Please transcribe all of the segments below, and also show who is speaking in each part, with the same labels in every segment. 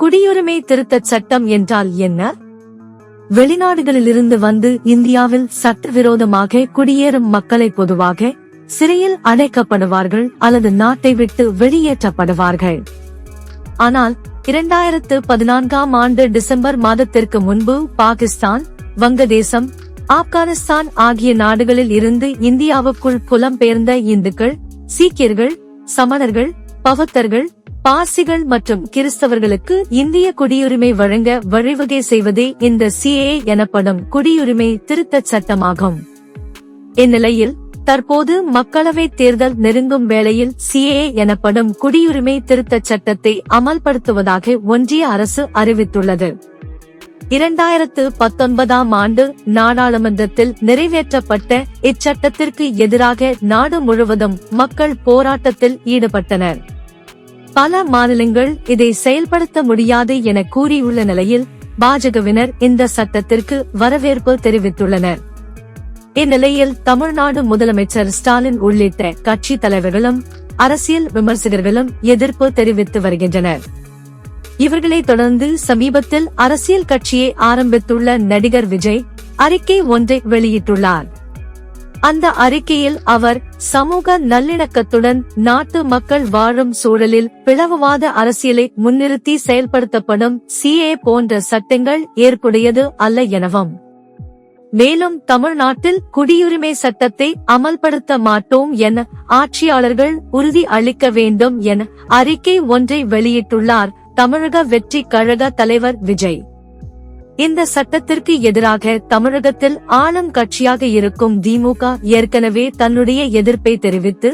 Speaker 1: குடியுரிமை திருத்தச் சட்டம் என்றால் என்ன? வெளிநாடுகளிலிருந்து வந்து இந்தியாவில் சட்டவிரோதமாக குடியேறும் மக்களை பொதுவாக சிறையில் அடைக்கப்படுவார்கள் அல்லது நாட்டை விட்டு வெளியேற்றப்படுவார்கள். ஆனால் இரண்டாயிரத்து பதினான்காம் ஆண்டு டிசம்பர் மாதத்திற்கு முன்பு பாகிஸ்தான் வங்கதேசம் ஆப்கானிஸ்தான் ஆகிய நாடுகளில் இருந்து இந்தியாவுக்குள் புலம்பெயர்ந்த இந்துக்கள் சீக்கியர்கள் சமணர்கள் பவத்தர்கள் பாசிகள் மற்றும் கிறிஸ்தவர்களுக்கு இந்திய குடியுரிமை வழங்க வழிவகை செய்வதே இந்த சிஏ எனப்படும் குடியுரிமை திருத்தச் சட்டமாகும். இந்நிலையில் தற்போது மக்களவை தேர்தல் நெருங்கும் வேளையில் சிஏ எனப்படும் குடியுரிமை திருத்தச் சட்டத்தை அமல்படுத்துவதாக ஒன்றிய அரசு அறிவித்துள்ளது. இரண்டாயிரத்து பத்தொன்பதாம் ஆண்டு நாடாளுமன்றத்தில் நிறைவேற்றப்பட்ட இச்சட்டத்திற்கு எதிராக நாடு முழுவதும் மக்கள் போராட்டத்தில் ஈடுபட்டனர். பல மாநிலங்கள் இதை செயல்படுத்த முடியாது என கூறியுள்ள நிலையில் பாஜகவினர் இந்த சட்டத்திற்கு வரவேற்பு தெரிவித்துள்ளனர். இந்நிலையில் தமிழ்நாடு முதலமைச்சர் ஸ்டாலின் உள்ளிட்ட கட்சி தலைவர்களும் அரசியல் விமர்சகர்களும் எதிர்ப்பு தெரிவித்து வருகின்றனர். இவர்களைத் தொடர்ந்து சமீபத்தில் அரசியல் கட்சியை ஆரம்பித்துள்ள நடிகர் விஜய் அறிக்கை ஒன்றை வெளியிட்டுள்ளார். அந்த அறிக்கையில் அவர் சமூக நல்லிணக்கத்துடன் நாட்டு மக்கள் வாழும் சூழலில் பிளவுவாத அரசியலை முன்னிறுத்தி செயல்படுத்தப்படும் சிஏ போன்ற சட்டங்கள் ஏற்புடையது அல்ல எனவும். மேலும் தமிழ்நாட்டில் குடியுரிமை சட்டத்தை அமல்படுத்த மாட்டோம் என ஆட்சியாளர்கள் உறுதி அளிக்க வேண்டும் என அறிக்கை ஒன்றை வெளியிட்டுள்ளார் தமிழக வெற்றி கழக தலைவர் விஜய். இந்த சட்டத்திற்கு எதிராக தமிழகத்தில் ஆளும் கட்சியாக இருக்கும் திமுக ஏற்கனவே தன்னுடைய எதிர்ப்பை தெரிவித்து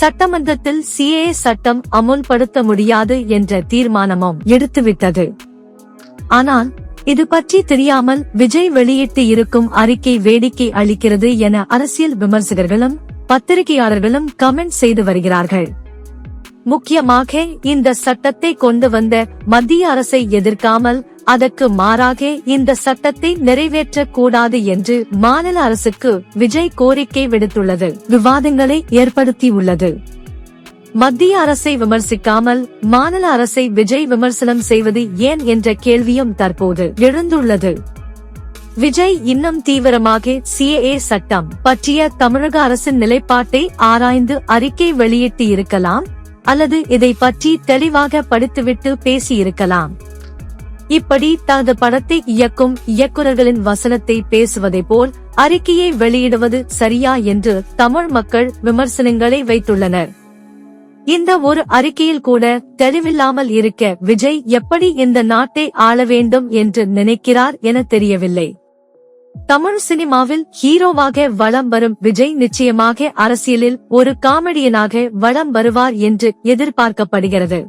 Speaker 1: சட்டமன்றத்தில் சிஏ சட்டம் அமுல்படுத்த முடியாது என்ற தீர்மானமும் எடுத்துவிட்டது. ஆனால் இது பற்றி தெரியாமல் விஜய் வெளியிட்டு இருக்கும் அறிக்கை வேடிக்கை அளிக்கிறது என அரசியல் விமர்சகர்களும் பத்திரிகையாளர்களும் கமெண்ட் செய்து வருகிறார்கள். முக்கியமாக இந்த சட்டத்தை கொண்டு வந்த மத்திய அரசை எதிர்க்காமல் அதற்கு மாறாக இந்த சட்டத்தை நிறைவேற்றக் கூடாது என்று மாநில அரசுக்கு விஜய் கோரிக்கை விடுத்துள்ளது. விவாதங்களை ஏற்படுத்தியுள்ளது. மத்திய அரசை விமர்சிக்காமல் மாநில அரசை விஜய் விமர்சனம் செய்வது ஏன் என்ற கேள்வியும் தற்போது எழுந்துள்ளது. விஜய் இன்னும் தீவிரமாக சிஏஏ சட்டம் பற்றிய தமிழக அரசின் நிலைப்பாட்டை ஆராய்ந்து அறிக்கை வெளியிட்டு இருக்கலாம் அல்லது இதை பற்றி தெளிவாக படித்துவிட்டு பேசியிருக்கலாம். இப்படி தனது படத்தை இயக்கும் இயக்குநர்களின் வசனத்தை பேசுவதை போல் அறிக்கையை வெளியிடுவது சரியா என்று தமிழ் மக்கள் விமர்சனங்களை வைத்துள்ளனர். இந்த ஒரு அறிக்கையில் கூட தெளிவில்லாமல் இருக்க விஜய் எப்படி இந்த நாட்டை ஆள வேண்டும் என்று நினைக்கிறார் என தெரியவில்லை. தமிழ் சினிமாவில் ஹீரோவாக வளம் வரும் விஜய் நிச்சயமாக அரசியலில் ஒரு காமெடியனாக வளம் வருவார் என்று எதிர்பார்க்கப்படுகிறது.